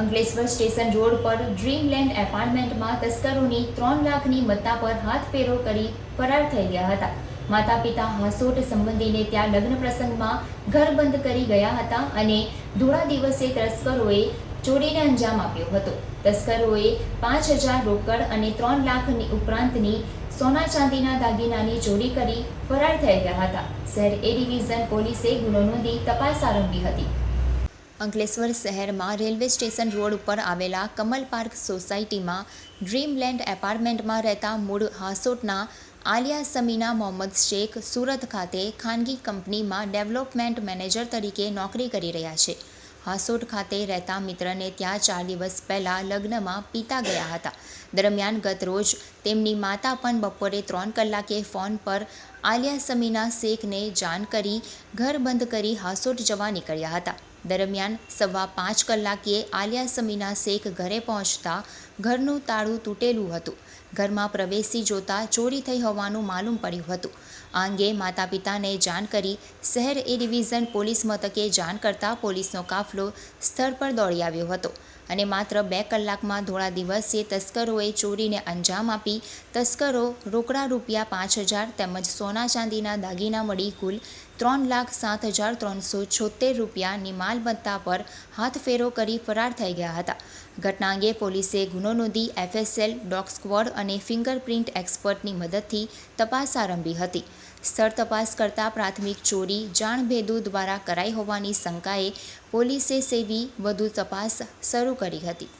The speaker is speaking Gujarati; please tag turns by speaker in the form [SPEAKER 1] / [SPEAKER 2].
[SPEAKER 1] અંકલેશ્વર સ્ટેશન રોડ પર ડ્રીમલેન્ડ એપાર્ટમેન્ટમાં તસ્કરોની ત્રણ લાખની મત્તા પર હાથ ફેરો કરી ફરાર થઈ ગયા હતા. માતા પિતા હાંસોટ સંબંધીને ત્યાં લગ્ન પ્રસંગમાં ઘર બંધ કરી ગયા હતા અને ધોળા દિવસે તસ્કરોએ ચોરીને અંજામ આપ્યો હતો. તસ્કરોએ પાંચ હજાર રોકડ અને ત્રણ લાખની ઉપરાંતની સોના ચાંદીના દાગીનાની ચોરી કરી ફરાર થઈ ગયા હતા. શહેર એ ડિવિઝન પોલીસે ગુનો નોંધી તપાસ આરંભી હતી. અંકલેશ્વર શહેરમાં રેલવે સ્ટેશન રોડ ઉપર આવેલા કમલ પાર્ક સોસાયટીમાં ડ્રીમલેન્ડ એપાર્ટમેન્ટમાં રહેતા મૂળ હાસોટના આલિયા સમીના મોહમ્મદ શેખ સુરત ખાતે ખાનગી કંપનીમાં ડેવલપમેન્ટ મેનેજર તરીકે નોકરી કરી રહ્યા છે. હાસોટ ખાતે રહેતા મિત્રને ત્યાં ચાર દિવસ પહેલાં લગ્નમાં પિતા ગયા હતા. દરમિયાન ગત રોજ તેમની માતા પણ બપોરે ત્રણ કલાકે ફોન પર આલિયા સમીના શેખને જાણ કરી ઘર બંધ કરી હાસોટ જવા નીકળ્યા હતા. દરમિયાન સવા પાંચ કલાકે આલિયા સમીના શેખ ઘરે પહોંચતા ઘરનું તાળું તૂટેલું હતું. ઘરમાં પ્રવેશી જોતા ચોરી થઈ હોવાનું માલુમ પડ્યું હતું. આ અંગે માતા પિતાને જાણ કરી શહેર એ ડિવિઝન પોલીસ મથકે જાણ કરતાં પોલીસનો કાફલો સ્થળ પર દોડી આવ્યો હતો. અને માત્ર બે કલાકમાં ધોળા દિવસે તસ્કરોએ ચોરીને અંજામ આપી. તસ્કરો રોકડા રૂપિયા પાંચ હજાર તેમજ સોના ચાંદીના દાગીના મળી કુલ ત્રણ લાખ સાત હજાર ત્રણસો છોતેર રૂપિયાની માલમત્તા પર હાથફેરો કરી ફરાર થઈ ગયા હતા. ઘટના અંગે પોલીસે ગુનો નોંધી એફએસએલ, ડોગ સ્ક્વોડ અને ફિંગરપ્રિન્ટ એક્સપર્ટની મદદથી તપાસ આરંભી હતી. સ્થળ તપાસ કરતા પ્રાથમિક ચોરી જાણભેદુ દ્વારા કરાઈ હોવાની શંકાએ પોલીસે સેવી વધુ તપાસ શરૂ કરી હતી.